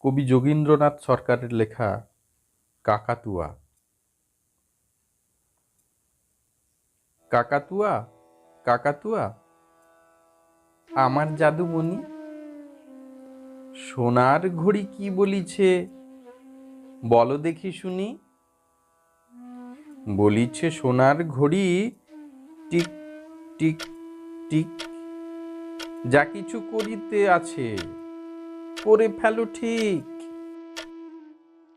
কবি যোগীন্দ্রনাথ সরকারের লেখা কাকাতুয়া। কাকাতুয়া? কাকাতুয়া? আমার জাদুমণি? সোনার ঘড়ি কি বলিছে? বলো দেখি শুনি। বলিছে সোনার ঘড়ি টিক টিক টিক। যা কিছু করিতে আছে। করে ফেলো ঠিক।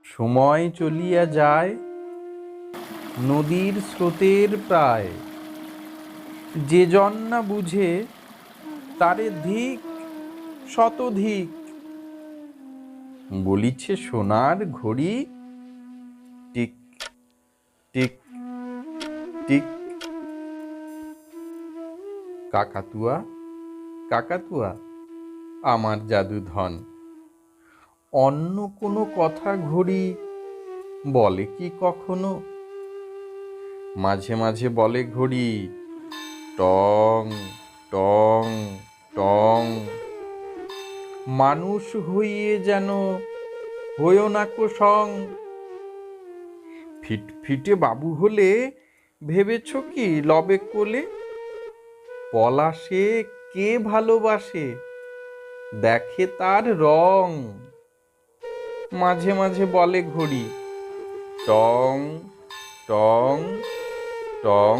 সময় চলিয়া যায়, নদীর স্রোতের প্রায়। যে জন না বুঝে, তারে ধিক, শতধিক। বলিছে, সোনার ঘড়ি টিক টিক টিক। কাকাতুয়া কাকাতুয়া, আমার জাদু ধন অন্য কোনো কথা ঘড়ি বলে কি কখনো? মাঝে মাঝে বলে ঘড়ি, টং টং টং। মানুষ হইয়ে যেন হইও না কো সং। ফিটফিটে বাবু হলে ভেবেছ কি লবে কোলে? পলাশে কে ভালোবাসে? দেখে তার রং। মাঝে মাঝে বলে ঘড়ি। টং টং টং